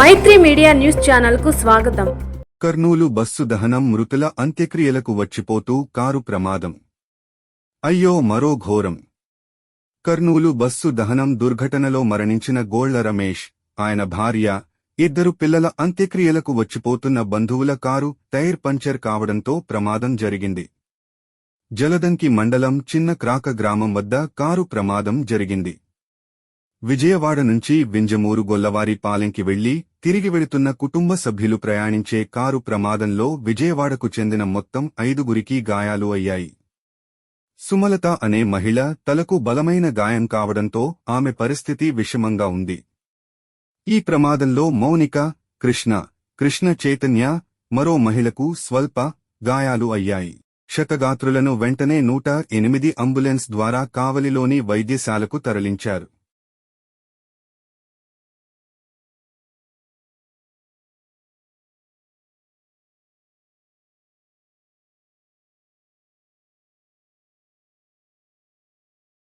మైత్రి media news ఛానల్కు స్వాగతం. Kurnool bus దహనం మృతుల అంత్యక్రియలకు వచ్చిపోతూ కారు ప్రమాదం. అయ్యో మరో ఘోరం. కర్నూలు బస్సు దహనం దుర్ఘటనలో మరణించిన గోళ్ళ రమేష్ ఆయన భార్య ఇద్దరు పిల్లల అంత్యక్రియలకు వచ్చిపోతున్న బంధువుల కారు టైర్ పంచర్ కావడంతో ప్రమాదం జరిగింది. జలదంకి మండలం చిన్న క్రాక గ్రామం వద్ద కారు ప్రమాదం జరిగింది. విజయవాడ నుంచి వింజమూరు గొల్లవారి పాలెంకి వెళ్ళి తిరిగి వెళుతున్న కుటుంబ సభ్యులు ప్రయాణించే కారు ప్రమాదంలో విజయవాడకు చెందిన మొత్తం ఐదుగురికి గాయాలు అయ్యాయి. సుమలత అనే మహిళ తలకు బలమైన గాయం కావడంతో ఆమె పరిస్థితి విషమంగా ఉంది. ఈ ప్రమాదంలో మౌనిక కృష్ణ కృష్ణ చైతన్య మరో మహిళకు స్వల్ప గాయాలు అయ్యాయి. క్షతగాత్రులను వెంటనే నూట ఎనిమిది అంబులెన్స్ ద్వారా కావలిలోని వైద్యశాలకు తరలించారు.